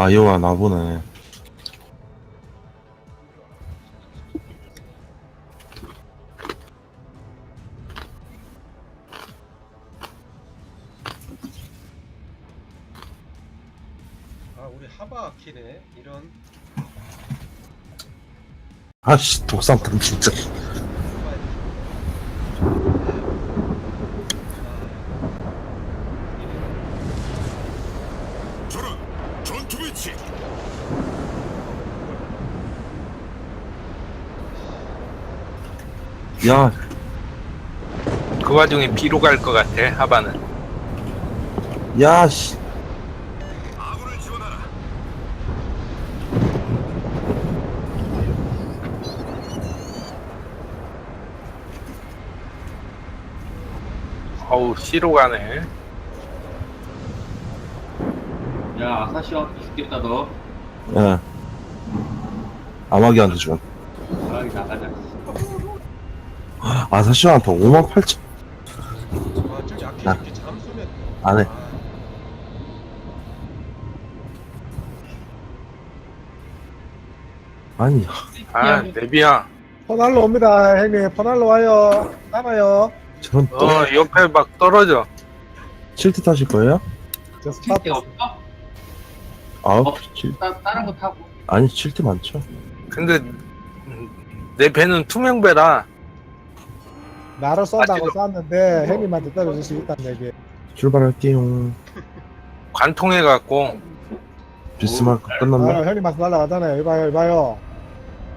아이오가 나보네. 아 우리 하바 키네 이런 아씨, 독상탄 진짜. 저런 전투 배치 야, 그 와중에 B로 갈 것 같아 하바는 야, 씨. 어우 C로 가네 야 아사시한테 죽겠다 너 예. 아마기한테 준. 나가기 나가자 아사시한테 5만 8천. 와 저기 아키 아. 이렇게 잠수면 안 해. 아니, 아 네비야 퍼날로 옵니다, 형님. 퍼날로 와요. 남아요. 저런 또 어 옆에 막 떨어져 실트 타실 거예요? 저 스타트. 칠대 없어? 아홉, 어. 칠. 따, 다른 거 타고 아니, 실트 많죠. 근데 음, 내 배는 투명배라 나를 쏜다고 맞지도. 쐈는데 형님한테 떨어질 수 있다는 얘기. 출발할게요. 관통해갖고 비스마크 아, 끝났나? 형님한테 날아가잖아요. 이봐요, 이봐요.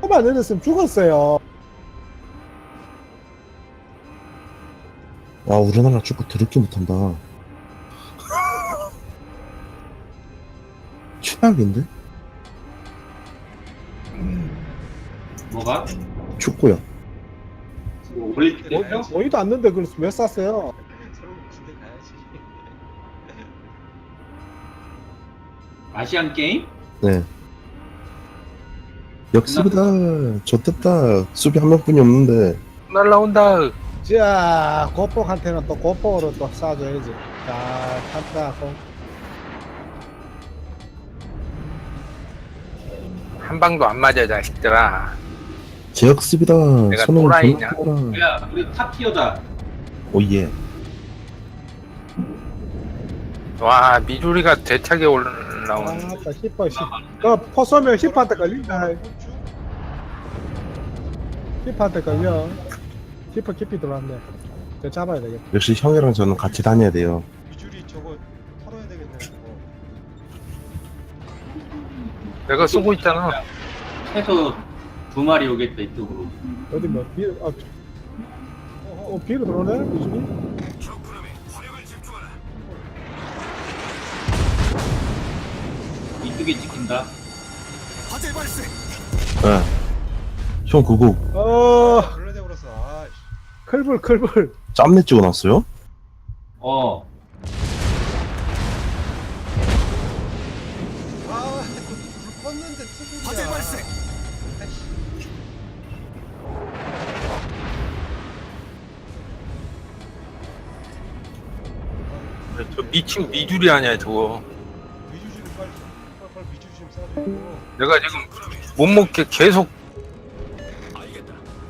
조금만 늦었으면 죽었어요. 와, 우리나라 축구 드럽게 못한다. 최악인데? 뭐가? 축구야. 때요? 보이도 않는데 그걸 왜 쐈어요? 서로 군대 가야지 아시안 게임? 네. 역습이다. 졌댔다. 수비 한 명뿐이 없는데. 날라온다 자, 고폭한테는 또 고폭으로 또 쏴줘야지. 자, 탑다. 공. 한 방도 안 맞아 자식들아 제 역습이다. 내가 손흥민 또라이냐? 야 우리 탑티어다 오예. 와 미주리가 대차게 올라오는 아따, 히퍼, 히 그, 포 쏘면 히퍼한테 걸린다. 히퍼한테 걸려. 히퍼 깊이 들어왔네. 저 잡아야 되겠다. 역시 형이랑 저는 같이 다녀야 돼요. 미주리 저거 털어야 되겠네 저거 내가 쏘고 있잖아 최소 두 마리 오겠다 이쪽으로 어디 뭐, 비, 아, 어, 어, 비로 들어오네? 집중하라 이쪽에 찍힌다 화재 발생 예. 형 그거 어, 블러드 아이씨 클불, 클불. 짬내 찍어놨어요? 어 저 미친 미주리 아니야 저거 미주리 빨리, 빨리, 빨리 미주리 좀 쏴줘. 내가 지금 못 먹게 계속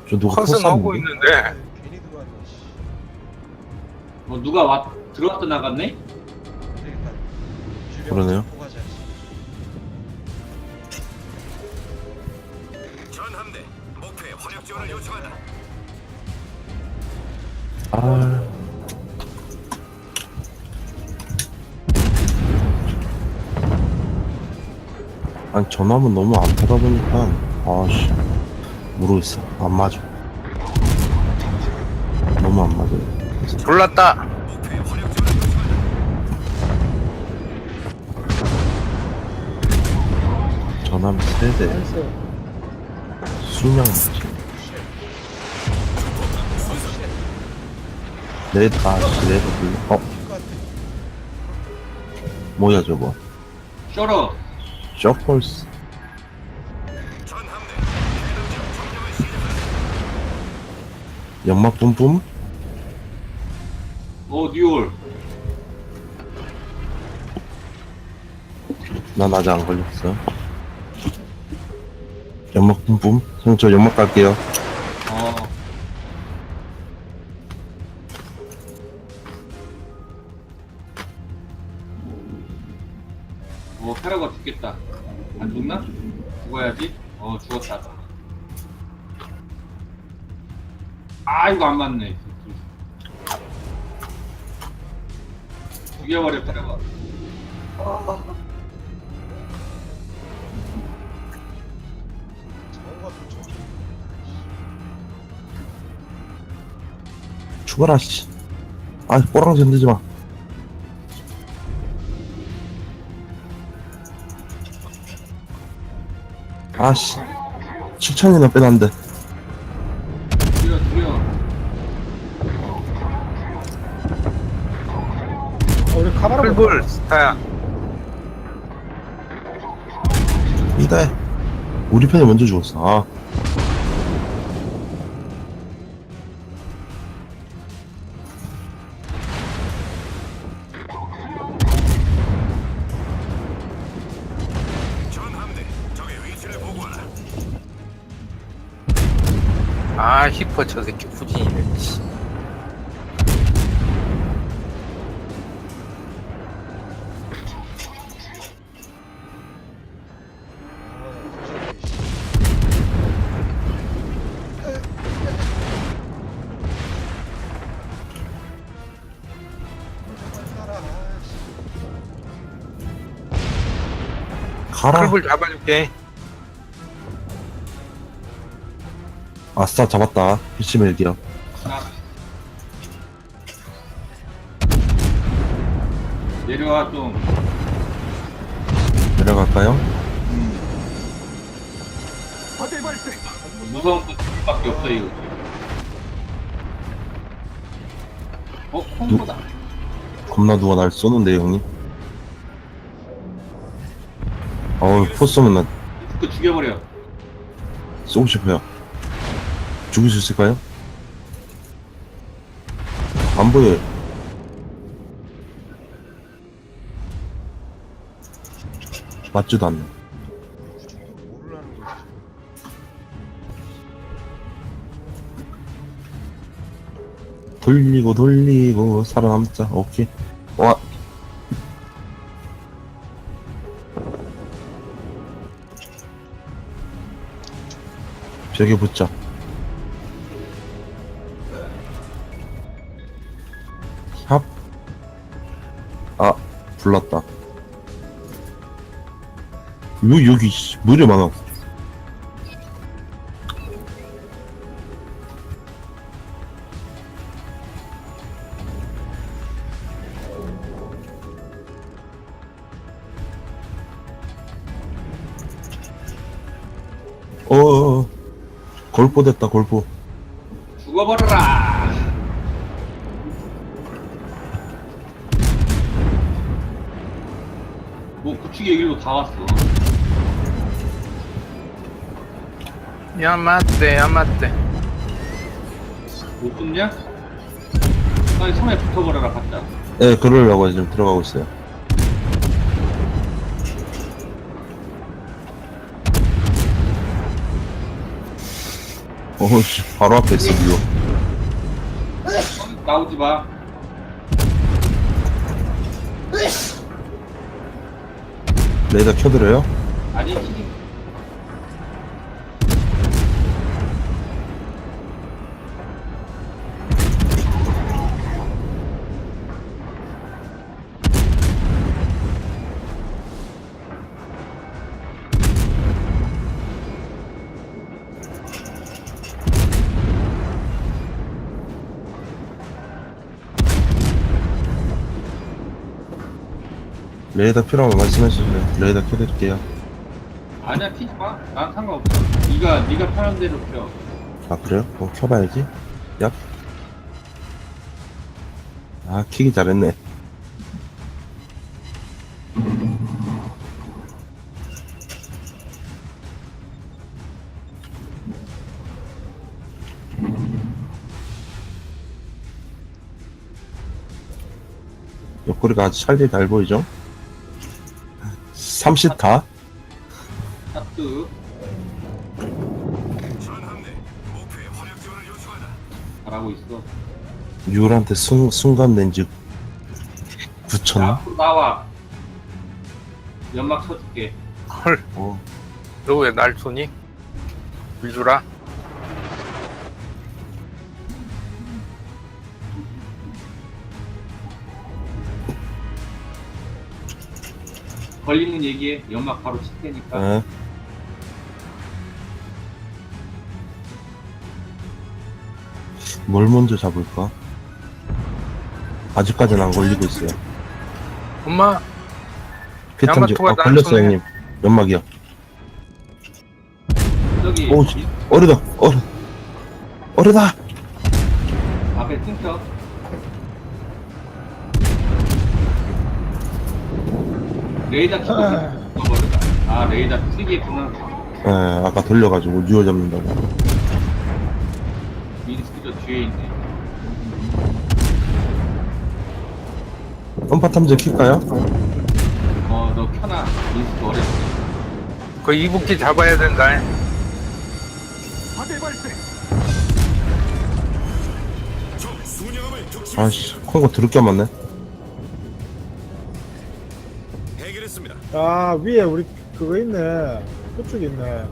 저 누가 코스 컨승하고 쐈는데? 있는데 괜히 들어왔네. 씨. 뭐 누가 왔 들어왔다 나갔네? 되겠다. 미주리 그러네요. 전화면 너무 안 타다 보니까 아씨 모르겠어. 안 맞아. 너무 안 맞아. 졸랐다. 전화면 세대. 수명 맞지. 레드 아씨 레드 불러. 어. 뭐야 저거? 쇼러 셔펄스 연막 뿜뿜 어 뉴올 난 아직 안 걸렸어. 연막 뿜뿜. 형, 저 연막 갈게요. 아, 이거 안 맞네. 저. 죽어라, 씨. 아, 꼬랑 전되지 마. 아씨. 7천이나 빼놨는데. 풀불 스타야. 이대. 우리 편이 먼저 죽었어. 아. 아 히퍼 저 새끼 후진이네. 씨. 가라. 풀불 잡아줄게. 아싸, 잡았다. 피치멜기야. 아. 내려와, 좀. 내려갈까요? 무서운 것밖에 없어, 이거. 어, 콩보다. 겁나 누가 날 쏘는데, 형님. 어우, 포 쏘면 나 그 죽여버려. 쏘고 싶어요. 죽을 수 있을까요? 안 보여요. 맞지도 않네. 모르라는 거지. 돌리고 돌리고 살아남자. 오케이. 와. 벽에 붙자. 샵. 아, 불났다. 여기, 여기, 씨, 물이 많아. 골포 됐다, 골포. 죽어버려라! 뭐, 구축의 길로 다 왔어. 야 맞대 야 맞대. 못 붙냐? 아니, 섬에 붙어버려라, 갔다. 예, 그러려고 지금 들어가고 있어요. 어우씨, 바로 앞에 있어, 이거. 나오지 마. 레이더 켜드려요? 아니, 레이더 필요하면 말씀해주세요. 레이더 켜드릴게요. 아니야, 튀지 마. 난 상관없어. 네가, 네가 편한 대로 펴. 아, 그래요? 그럼 켜봐야지. 얍. 아, 키기 잘했네. 옆구리가 아주 찰리 잘 보이죠? 3 30 가? 하트 전함대 목표에 화력 지원을 요청하다. 잘하고 있어. 유울한테 순, 순간 렌즈 9천 자, 앞으로 나와. 연막 쳐줄게. 헐, 어. 너 왜 날 쏘니? 밀주라? 걸리는 얘기해. 연막 바로 칠 테니까. 에. 뭘 먼저 잡을까? 아직까지는 안 걸리고 있어요. 엄마, 피탐지 야마토가 아, 걸렸어 나를 형님. 연막이야. 저기 오, 씨. 어르다, 어르, 어르다. 앞에 팅터. 레이더 키고 버렸다. 아 레이더 쓰기구나. 예, 아까 돌려가지고 뉴어 잡는다고. 미니스키도 뒤에 있네. 음파 탐지 킬까요? 어너 켜놔. 미니스키 어렸어. 그 이북기 잡아야 된다. 아씨, 콩고 드럽게 맞네. 아 위에 우리 그거 있네 그쪽 있네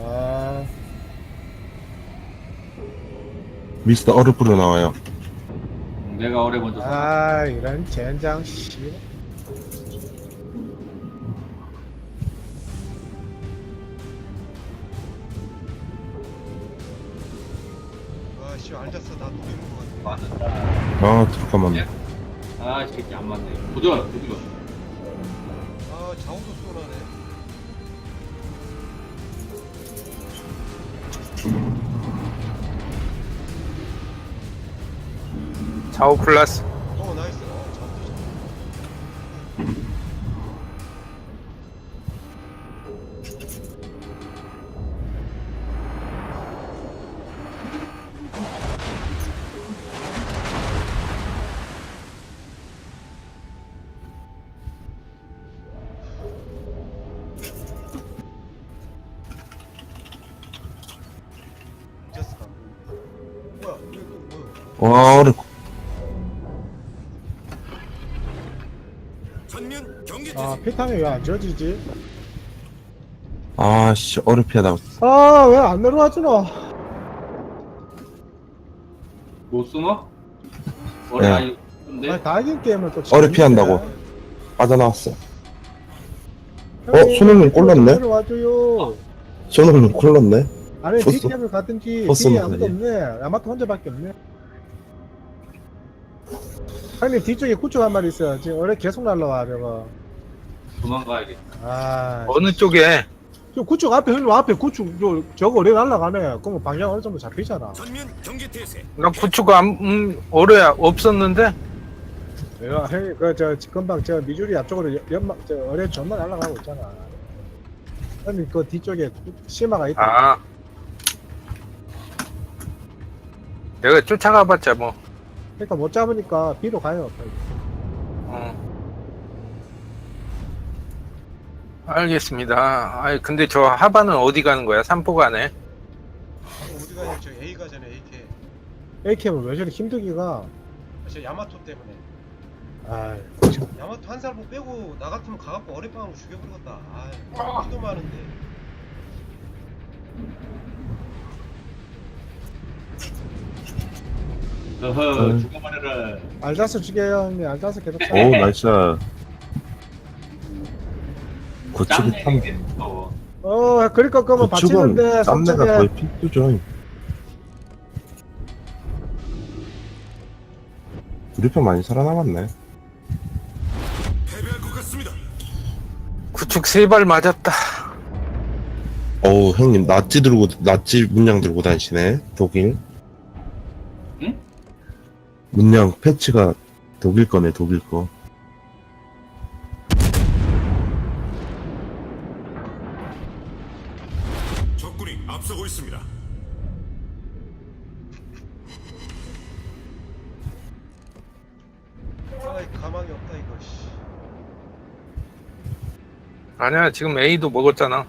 아 미스터 어르프로 나와요. 내가 어려 먼저. 사. 아 이런 젠장 씨 아씨 앉았어 나 노린 거 같아 맞았다. 아, 드럽게 맞네. 아, 이 새끼 안 맞네. 도전, 도전. 좌우 플러스. 피탄이 왜 안 지워지지 아씨, 어르 피하다가. 아왜 안 내려와주노 못 숨어? 어려 네. 아니, 근데 아니 다이빙 게임을 또 어려 피한다고. 빠져나왔어. 어, 손흥민 골 넣네? 내려와줘요 저는 콜렀네. 아니. 뒷캠을 갔든지 줬어, 뒤에 아무도. 없네 야마토 혼자밖에 없네 형님 뒤쪽에 구축 한 마리 있어요 지금 어뢰 계속 날라와 저거 도망가야겠다. 아 어느 쪽에? 저 구축 앞에 형님 앞에 구축 저, 저거 어뢰 날라가네 그럼 방향 어느 정도 잡히잖아 전면 경계 태세. 나 구추가 안, 음, 어려야 없었는데? 내가 형님 그저 금방 저 미주리 앞쪽으로 연- 연막 저 어뢰 전만 날라가고 있잖아 형님 그 뒤쪽에 심화가 있다 아. 내가 쫓아가봤자 뭐. 그러니까 못 잡으니까 B로 가요 어. 알겠습니다. 아이, 근데 저 하바는 어디 가는 거야? 삼포 가네? 어, 어디 가냐 저 A 가잖아 AK AK는 왜 저리 힘들기가 아, 저 야마토 때문에 아 야마토 한 살뭐 빼고 나 같으면 가갖고 어뢰빵으로 죽여버리겠다 아 기도 많은데 어허, 음. 죽어버려라. 알다스 죽여요 형님 알다스 계속 쏴. 오, 나이스. 구 짱내게 무서워. 어 그러니까 그러면 구축은 받치는데 쌈내가 거의 필수죠. 우리 편 많이 살아남았네. 패배할 것 같습니다. 구축 세 발 맞았다. 어우, 형님, 낫지 들고, 낫지 문양 들고 다니시네. 독일. 응? 문양 패치가 독일 거네, 독일 거. 아니야 지금 A도 먹었잖아.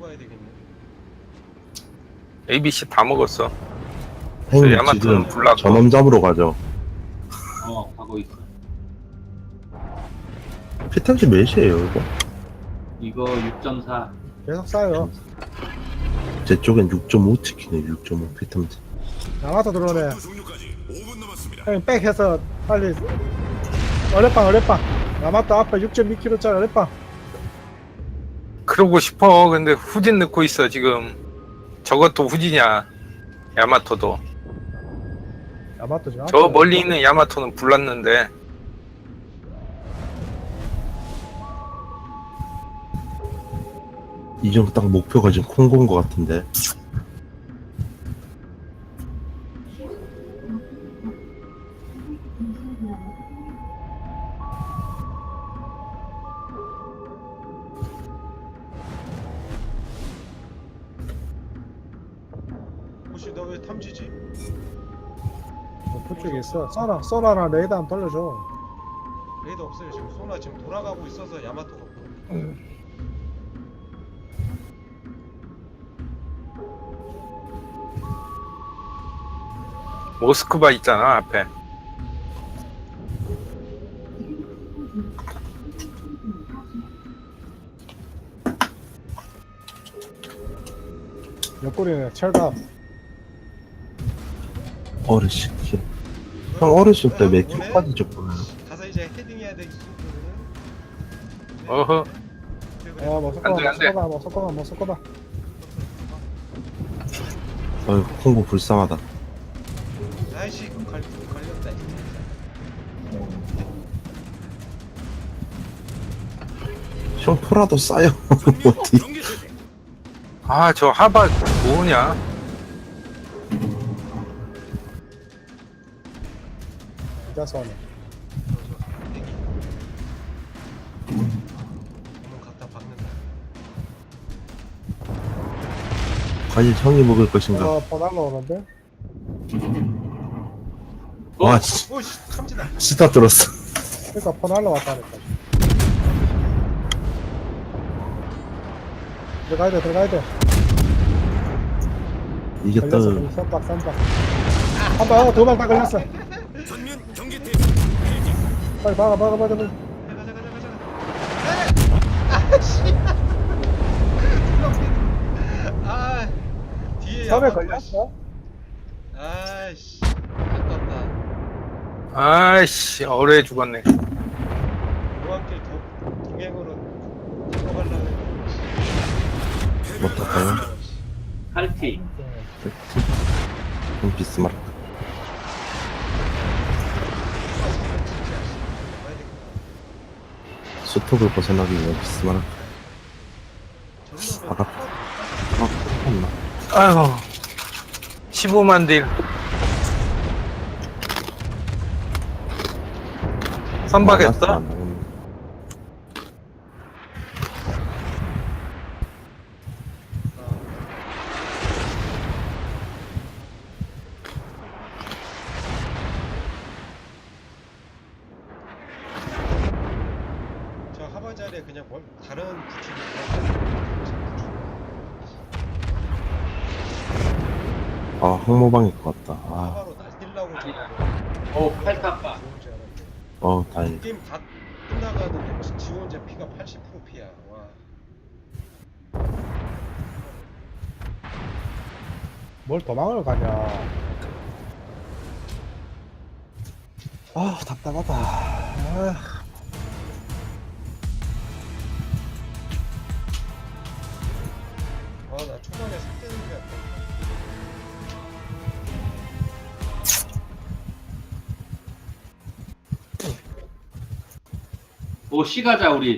가야 되겠네. A, B, C 다 먹었어. 형님 야마토는 지금 불났고. 전원 잡으러 가죠. 어 가고 있어 피탄지 몇이에요 이거? 이거 6.4 계속 쌓여. 제 쪽엔 6.5 찍히네 6.5 피탄지. 나와서 들어오네. 전투 종료까지 5분 남았습니다. 형님 백해서 빨리 어레빵 어레빵. 야마토 앞에 6.2kg짜리 어레빵. 그러고 싶어. 근데 후진 넣고 있어 지금. 저것도 후진이야. 야마토도. 야마토 지금. 저 앞에 멀리 있는 야마토는 불났는데 이 정도 딱 목표가 지금 콩고인 것 같은데. 있어. 써라 써라랑 레이더 한번 돌려줘. 레이더 없어요 지금 소나 지금 돌아가고 있어서 야마토가 없고. 모스크바 있잖아 앞에. 옆구리네 철갑. 어르신. 형 어렸을 때몇 킬까지 줬구나. 가서 이제 헤딩해야 되거든. 어허. 어 뭐 안 돼, 섞어봐 안 돼. 뭐 섞어봐 뭐 섞어봐 뭐 섞어봐. 어휴 콩고 불쌍하다. 아이씨 그걸 걸렸다 진짜. 형 포라도 싸요. 전면 어디? 경계 태세. 아저 하바 뭐냐? 쏘네. 한번 갖다 박는다. 과연 형이 먹을 것인가? 어 보달러 오는데. 와 씨, 오씨 탐지다. 스타 들었어. 그러니까 포날러 왔다니까. 들어가야 돼 들어가야 돼. 이겼다. 걸렸어 걸렸어. 선박 선박. 한방 두방 다 걸렸어. 전면 경계 태세. 빨리 박아 박아 박아. 박아. 가자 가자 가자. 아씨. 아 뒤에 섬에 야마토, 걸렸어? 아이씨 아깝다. 아이씨 어뢰 죽었네. 노안길 도, 동행으로 들어가려고 뭐 탈까요? 칼티 형 비스마르크. 수톡을 벗어나기 위해 비스마르크. 아까 아 똑같나? 아이고 15만 딜. 선박했어? 안 나오네. 저 하바 자리에 그냥 뭘 다른 부축이 아 항모방일 것 같다. 아, 하바로 날뛰려고 지금 오 알았는데 어 다행이다. 게임 다 끝나가는데 지 혼자 피가 80% 피야 와 뭘 도망을 가냐. 아 답답하다. 아. 아 오 시가자 우리